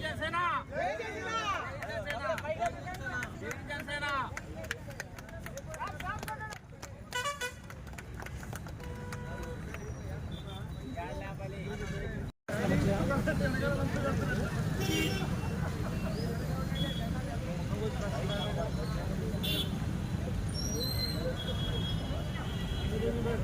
జనసేన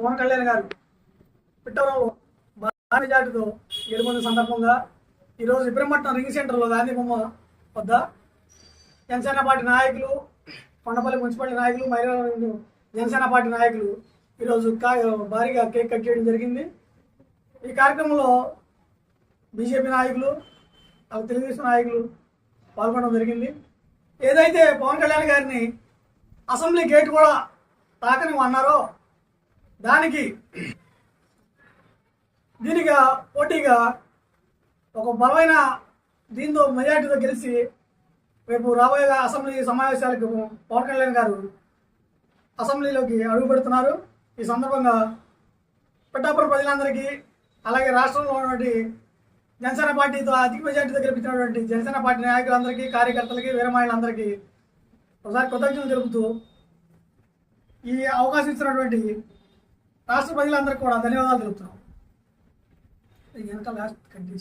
పవన్ కళ్యాణ్ గారు పిట్టవరంలో భారీ జాటితో గెలుపొందిన సందర్భంగా ఈరోజు ఇబ్రహ్మట్నం రింగ్ సెంటర్లో గాంధీ బొమ్మ వద్ద జనసేన పార్టీ నాయకులు కొండపల్లి మున్సిపాలిటీ నాయకులు మహిళా జనసేన పార్టీ నాయకులు ఈరోజు కా భారీగా కేక్ కట్ చేయడం జరిగింది. ఈ కార్యక్రమంలో బీజేపీ నాయకులు తెలుగుదేశం నాయకులు పాల్గొనడం జరిగింది. ఏదైతే పవన్ కళ్యాణ్ గారిని అసెంబ్లీ గేట్ కూడా తాకని అన్నారో దానికి దీనిగా పోటీగా ఒక బలమైన దీంతో మెజార్టీతో గెలిచి రేపు రాబోయే అసెంబ్లీ సమావేశాలకు పవన్ కళ్యాణ్ గారు అసెంబ్లీలోకి అడుగు పెడుతున్నారు. ఈ సందర్భంగా పిఠాపురం ప్రజలందరికీ అలాగే రాష్ట్రంలో ఉన్నటువంటి జనసేన పార్టీతో అధిక మెజార్టీతో గెలిపించినటువంటి జనసేన పార్టీ నాయకులందరికీ కార్యకర్తలకి వీరమాయలందరికీ ఒకసారి కృతజ్ఞతలు తెలుపుతూ ఈ అవకాశం ఇచ్చినటువంటి రాష్ట్ర ప్రజలందరికీ కూడా ధన్యవాదాలు తెలుపుతున్నాం. వెనక లాస్ట్ కంటిన్యూ